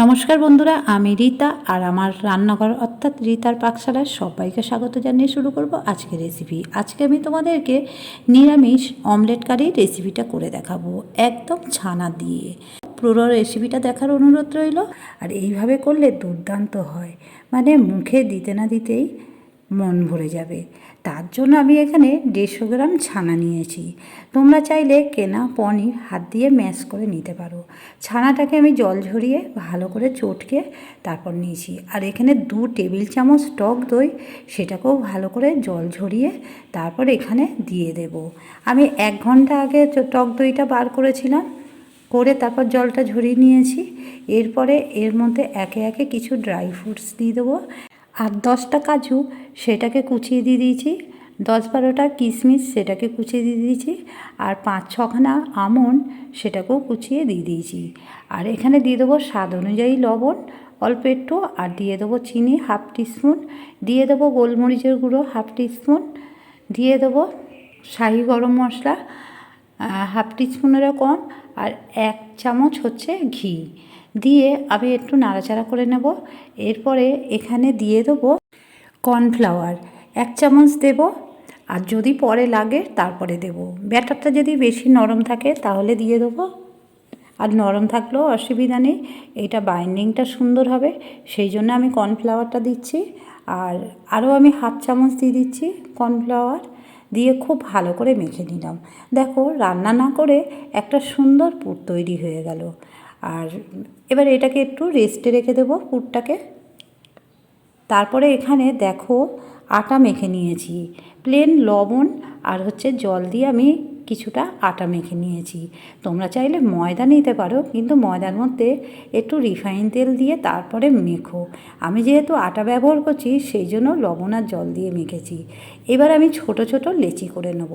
নমস্কার বন্ধুরা, আমি রীতা আর আমার রান্নাঘর অর্থাৎ রীতার পাকশালায় সবাইকে স্বাগত জানিয়ে শুরু করব আজকের রেসিপি আজকে আমি তোমাদেরকে নিরামিষ অমলেট কারি রেসিপিটা করে দেখাবো একদম ছানা দিয়ে। পুরো রেসিপিটা দেখার অনুরোধ রইল। আর এইভাবে করলে দুর্দান্ত হয়। মানে মুখে দিতে না দিতেই মন ভরে যাবে। তার জন্য আমি এখানে দেড়শো গ্রাম ছানা নিয়েছি। তোমরা চাইলে কেনা পনির হাত দিয়ে ম্যাশ করে নিতে পারো। ছানাটাকে আমি জল ঝরিয়ে ভালো করে চটকে তারপর নিয়েছি। আর এখানে দু টেবিল চামচ টক দই, সেটাকেও ভালো করে জল ঝরিয়ে তারপর এখানে দিয়ে দেব। আমি এক ঘণ্টা আগে টক দইটা বার করেছিলাম, করে তারপর জলটা ঝরিয়ে নিয়েছি। এরপরে এর মধ্যে একে একে কিছু ড্রাই ফ্রুটস দিয়ে দেবো। আর দশটা কাজু সেটাকে কুচিয়ে দিয়ে দিয়েছি, দশ বারোটা কিশমিশ সেটাকে কুচিয়ে দিয়ে দিয়েছি, আর পাঁচ ছখানা আমন্ড সেটাকেও কুচিয়ে দিয়ে দিয়েছি। আর এখানে দিয়ে দেবো স্বাদ অনুযায়ী লবণ, অল্প একটু, আর দিয়ে দেবো চিনি হাফ টিস্পুন, দিয়ে দেবো গোলমরিচের গুঁড়ো হাফ টিস্পুন, দিয়ে দেবো শাহি গরম মশলা হাফ টিস্পুনেরও কম, আর এক চামচ হচ্ছে ঘি। দিয়ে আমি একটু নাড়াচাড়া করে নেব। এরপরে এখানে দিয়ে দেবো কর্নফ্লাওয়ার। এক চামচ দেব, আর যদি পরে লাগে তারপরে দেব। ব্যাটারটা যদি বেশি নরম থাকে তাহলে দিয়ে দেবো। আর নরম থাকলেও অসুবিধা নেই, এটা বাইন্ডিংটা সুন্দর হবে। সেই জন্য আমি কর্নফ্লাওয়ারটা দিচ্ছি। আর আরও আমি হাফ চামচ দিয়ে দিচ্ছি কর্নফ্লাওয়ার। দিয়ে খুব ভালো করে মেখে নিলাম। দেখো, রান্না না করে একটা সুন্দর পুর তৈরি হয়ে গেল। আর এবার এটাকে একটু রেস্টে রেখে দেবো পুরটাকে। তারপরে এখানে দেখো আটা মেখে নিয়েছি। প্লেন লবণ আর হচ্ছে জল দিয়ে আমি কিছুটা আটা মেখে নিয়েছি। তোমরা চাইলে ময়দা নিতে পারো, কিন্তু ময়দার মধ্যে একটু রিফাইন তেল দিয়ে তারপরে মেখো। আমি যেহেতু আটা ব্যবহার করছি, সেই জন্য লবণ আর জল দিয়ে মেখেছি। এবার আমি ছোট ছোট লেচি করে নেব।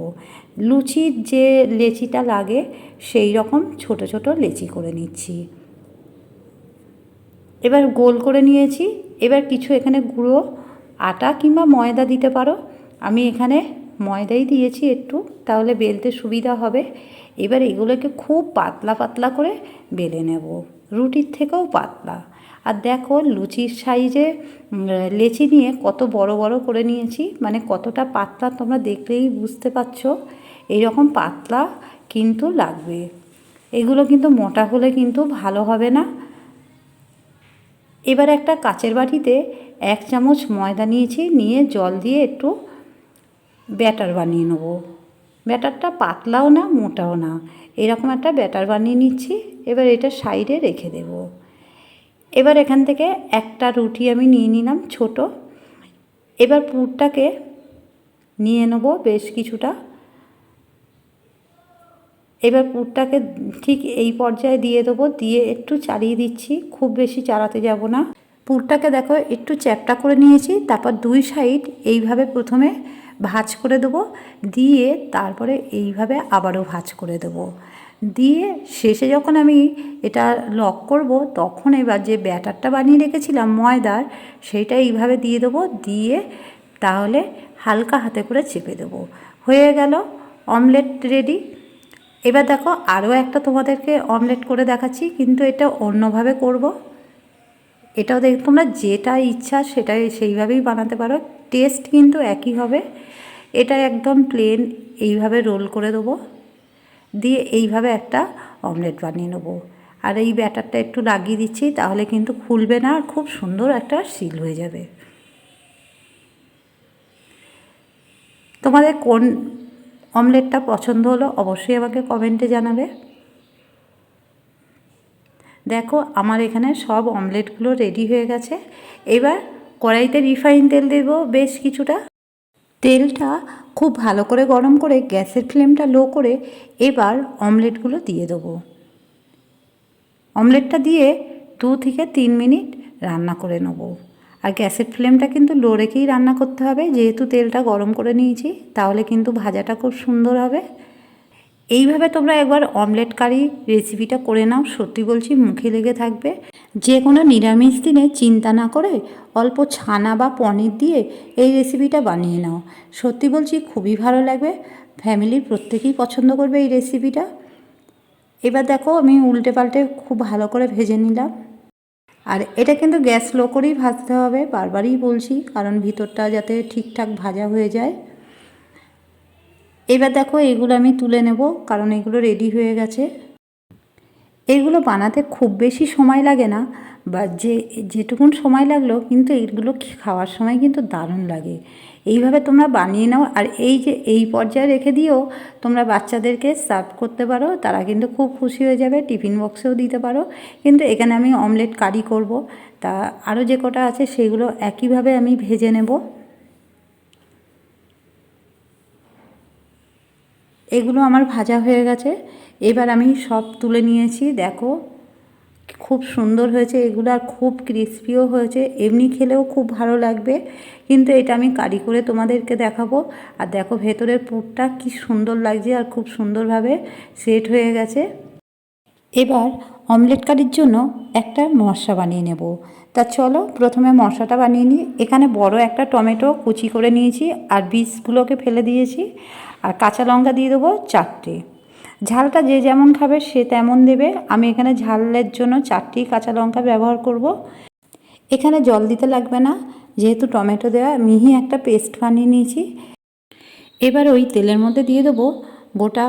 লুচির যে লেচিটা লাগে, সেই রকম ছোট ছোট লেচি করে নিচ্ছি। এবার গোল করে নিয়েছি। এবার কিছু এখানে গুঁড়ো আটা কিংবা ময়দা দিতে পারো। আমি এখানে ময়দাই দিয়েছি একটু, তাহলে বেলতে সুবিধা হবে। এবার এগুলোকে খুব পাতলা পাতলা করে বেলে নেব। রুটির থেকেও পাতলা। আর দেখো লুচির সাইজে লেচি নিয়ে কত বড় বড় করে নিয়েছি। মানে কতটা পাতলা তোমরা দেখলেই বুঝতে পারছ। এইরকম পাতলা কিন্তু লাগবে। এগুলো কিন্তু মোটা হলে কিন্তু ভালো হবে না। এবার একটা কাচের বাটিতে এক চামচ ময়দা নিয়েছি, নিয়ে জল দিয়ে একটু ব্যাটার বানিয়ে নেব। ব্যাটারটা পাতলাও না, মোটাও না। এরকম একটা ব্যাটার বানিয়ে নিচ্ছি, এবার এটা সাইডে রেখে দেব। এবার এখান থেকে একটা রুটি আমি নিয়ে নিলাম ছোট। এবার পুরটাকে নিয়ে নেব বেশ কিছুটা। এবার পুরটাকে ঠিক এই পর্যায়ে দিয়ে দেবো, দিয়ে একটু চালিয়ে দিচ্ছি, খুব বেশি চালাতে যাব না। পুরটাকে দেখো, একটু চ্যাপটা করে নিয়েছি, তারপর দুই সাইড এইভাবে প্রথমে ভাঁজ করে দেবো, দিয়ে তারপরে এইভাবে আবারও ভাঁজ করে দেবো। দিয়ে শেষে যখন আমি এটা লক করব, তখন এবার যে ব্যাটারটা বানিয়ে রেখেছিলাম, ময়দার, সেইটা এইভাবে দিয়ে দেবো, দিয়ে তাহলে হালকা হাতে করে চেপে দেবো। হয়ে গেল, অমলেট রেডি। এবার দেখো, আরও একটা তোমাদেরকে অমলেট করে দেখাচ্ছি, কিন্তু এটা অন্যভাবে করব। এটাও দেখ, তোমরা যেটা ইচ্ছা সেটাই সেইভাবেই বানাতে পারো। টেস্ট কিন্তু একই হবে। এটা একদম প্লেন এইভাবে রোল করে দেবো। দিয়ে এইভাবে একটা অমলেট বানিয়ে নেব। আর এই ব্যাটারটা একটু লাগিয়ে দিচ্ছি, তাহলে কিন্তু খুলবে না আর খুব সুন্দর একটা সিল হয়ে যাবে। তোমাদের কোন অমলেটটা পছন্দ হলো অবশ্যই আমাকে কমেন্টে জানাবে। দেখো আমার এখানে সব অমলেটগুলো রেডি হয়ে গেছে। এবার কড়াইতে রিফাইন তেল দেব বেশ কিছুটা। তেলটা খুব ভালো করে গরম করে গ্যাসের ফ্লেমটা লো করে এবার অমলেটগুলো দিয়ে দেবো। অমলেটটা দিয়ে দু থেকে তিন মিনিট রান্না করে নেব। আর গ্যাসের ফ্লেমটা কিন্তু লো রেখেই রান্না করতে হবে। যেহেতু তেলটা গরম করে নিয়েছি, তাহলে কিন্তু ভাজাটা খুব সুন্দর হবে। এইভাবে তোমরা একবার অমলেট কারি রেসিপিটা করে নাও, সত্যি বলছি মুখে লেগে থাকবে। যে কোনো নিরামিষ দিনে চিন্তা না করে অল্প ছানা বা পনির দিয়ে এই রেসিপিটা বানিয়ে নাও। সত্যি বলছি খুবই ভালো লাগবে। ফ্যামিলির প্রত্যেকেই পছন্দ করবে এই রেসিপিটা এবার দেখো আমি উল্টে পাল্টে খুব ভালো করে ভেজে নিলাম। আর এটা কিন্তু গ্যাস লো করেই ভাজতে হবে, বারবারই বলছি, কারণ ভিতরটা যাতে ঠিকঠাক ভাজা হয়ে যায়। এবার দেখো এগুলো আমি তুলে নেব, কারণ এগুলো রেডি হয়ে গেছে। এইগুলো বানাতে খুব বেশি সময় লাগে না, বা যে, যেটুকুন সময় লাগল, কিন্তু এইগুলো খাওয়ার সময় কিন্তু দারুণ লাগে। এইভাবে তোমরা বানিয়ে নাও, আর এই যে, এই পর্যায়ে রেখে দিও, তোমরা বাচ্চাদেরকে সার্ভ করতে পারো, তারা কিন্তু খুব খুশি হয়ে যাবে, টিফিন বক্সেও দিতে পারো। কিন্তু এখানে আমি অমলেট কারি করব, তা আরও যে কটা আছে, সেগুলো একইভাবে আমি ভেজে নেব। এগুলো আমার ভাজা হয়ে গেছে। এবার আমি সব তুলে নিয়েছি, দেখো। খুব সুন্দর হয়েছে, এগুলো আর খুব ক্রিস্পিও হয়েছে। এমনি খেলেও খুব ভালো লাগবে, কিন্তু এটা আমি কারি করে তোমাদেরকে দেখাবো। আর দেখো ভেতরের পুরটা কি সুন্দর লাগছে আর খুব সুন্দরভাবে সেট হয়ে গেছে। এবার অমলেট কারির জন্য একটা মশলা বানিয়ে নেব। তা চলো প্রথমে মশলাটা বানিয়ে নিই। এখানে বড় একটা টমেটো কুচি করে নিয়েছি আর বীজগুলোকে ফেলে দিয়েছি। আর কাঁচা লঙ্কা দিয়ে দেবো চারটে। ঝালটা যে যেমন খাবে সে তেমন দেবে। আমি এখানে ঝালের জন্য চারটি কাঁচা লঙ্কা ব্যবহার করব। এখানে জল দিতে লাগবে না। যেহেতু টমেটো দেওয়া মিহি একটা পেস্ট বানিয়ে নিয়েছি। এবার ওই তেলের মধ্যে দিয়ে দেবো গোটা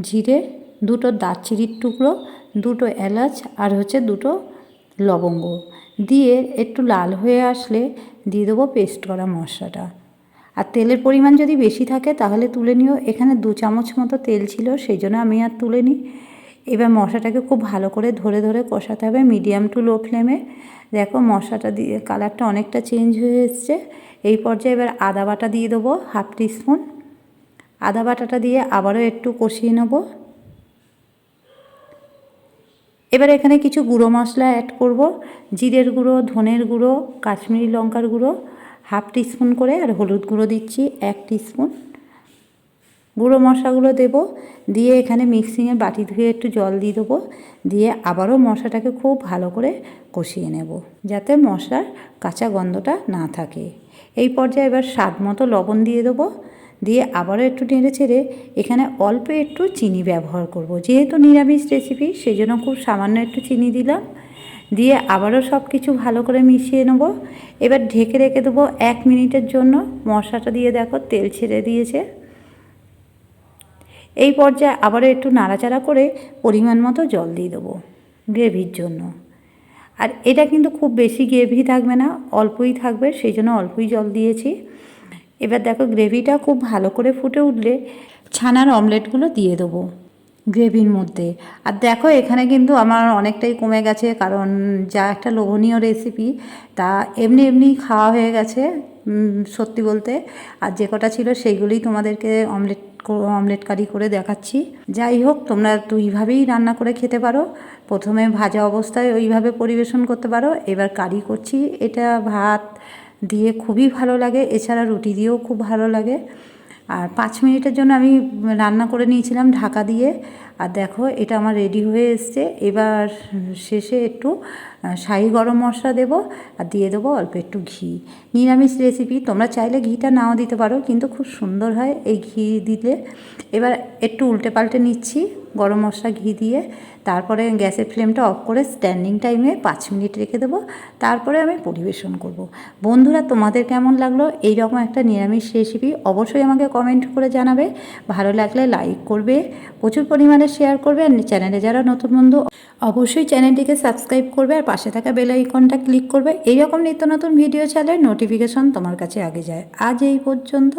জিরে দুটো দারচিনির টুকরো, দুটো এলাচ আর হচ্ছে দুটো লবঙ্গ। দিয়ে একটু লাল হয়ে আসলে দিয়ে দেবো পেস্ট করা মশলাটা। আর তেলের পরিমাণ যদি বেশি থাকে তাহলে তুলে নিও। এখানে দু চামচ মতো তেল ছিল, সেই জন্য আমি আর তুলে নিই এবার মশলাটাকে খুব ভালো করে ধরে ধরে কষাতে হবে মিডিয়াম টু লো ফ্লেমে। দেখো মশলাটা দিয়ে কালারটা অনেকটা চেঞ্জ হয়ে এসছে। এই পর্যায়ে এবার আদা বাটা দিয়ে দেবো হাফ টিস্পুন আদা বাটাটা দিয়ে আবারও একটু কষিয়ে নেব। এবার এখানে কিছু গুঁড়ো মশলা অ্যাড করব, জিরের গুঁড়ো, ধনের গুঁড়ো, কাশ্মীরি লঙ্কার গুঁড়ো হাফ টিস্পুন করে আর হলুদ গুঁড়ো দিচ্ছি, এক টিস্পুন গুঁড়ো মশলাগুলো দেব, দিয়ে এখানে মিক্সিংয়ে বাটি ধুয়ে একটু জল দিয়ে দেবো, দিয়ে আবারও মশলাটাকে খুব ভালো করে কষিয়ে নেব, যাতে মশলার কাঁচা গন্ধটা না থাকে। এই পর্যায়ে এবার স্বাদ মতো লবণ দিয়ে দেবো দিয়ে আবারও একটু নেড়ে ছেড়ে এখানে অল্প একটু চিনি ব্যবহার করব। যেহেতু নিরামিষ রেসিপি সেই জন্য খুব সামান্য একটু চিনি দিলাম। দিয়ে আবারও সব কিছু ভালো করে মিশিয়ে নেব। এবার ঢেকে রেখে দেবো এক মিনিটের জন্য। মশলাটা দিয়ে দেখো তেল ছেড়ে দিয়েছে। এই পর্যায়ে আবারও একটু নাড়াচাড়া করে পরিমাণ মতো জল দিয়ে দেবো গ্রেভির জন্য। আর এটা কিন্তু খুব বেশি গ্রেভি থাকবে না, অল্পই থাকবে সেই জন্য অল্পই জল দিয়েছি। এবার দেখো গ্রেভিটা খুব ভালো করে ফুটে উঠলে ছানার অমলেটগুলো দিয়ে দেবো গ্রেভির মধ্যে। আর দেখো এখানে কিন্তু আমার অনেকটাই কমে গেছে, কারণ যা একটা লোভনীয় রেসিপি তা এমনি এমনি খাওয়া হয়ে গেছে সত্যি বলতে। আর যে কটা ছিল সেইগুলোই তোমাদেরকে অমলেট অমলেট কারি করে দেখাচ্ছি। যাই হোক, তোমরা দুইভাবেই রান্না করে খেতে পারো। প্রথমে ভাজা অবস্থায় ওইভাবে পরিবেশন করতে পারো। এবার কারি করছি, এটা ভাত দিয়ে খুবই ভালো লাগে। এছাড়া রুটি দিয়েও খুব ভালো লাগে। আর পাঁচ মিনিটের জন্য আমি রান্না করে নিয়েছিলাম ঢাকা দিয়ে। আর দেখো, এটা আমার রেডি হয়ে এসছে। এবার শেষে একটু শাহি গরম মশলা দেবো আর দিয়ে দেবো অল্প একটু ঘি। নিরামিষ রেসিপি তোমরা চাইলে ঘিটা নাও দিতে পারো, কিন্তু খুব সুন্দর হয় এই ঘি দিলে। এবার একটু উল্টে পাল্টে নিচ্ছি গরম মশলা ঘি দিয়ে। তারপরে গ্যাসের ফ্লেমটা অফ করে স্ট্যান্ডিং টাইমে পাঁচ মিনিট রেখে দেবো। তারপরে আমি পরিবেশন করব। বন্ধুরা, তোমাদের কেমন লাগল? এই রকম একটা নিরামিষ রেসিপি অবশ্যই আমাকে কমেন্ট করে জানাবে। ভালো লাগলে লাইক করবে। প্রচুর পরিমাণে শেয়ার করবে আর চ্যানেলে যারা নতুন বন্ধু, অবশ্যই চ্যানেলটিকে সাবস্ক্রাইব করবে আর পাশে থাকা বেল আইকনটা ক্লিক করবে। এইরকম নিত্য নতুন ভিডিও চালে নোটিফিকেশন তোমার কাছে আগে যায়। আজ এই পর্যন্ত।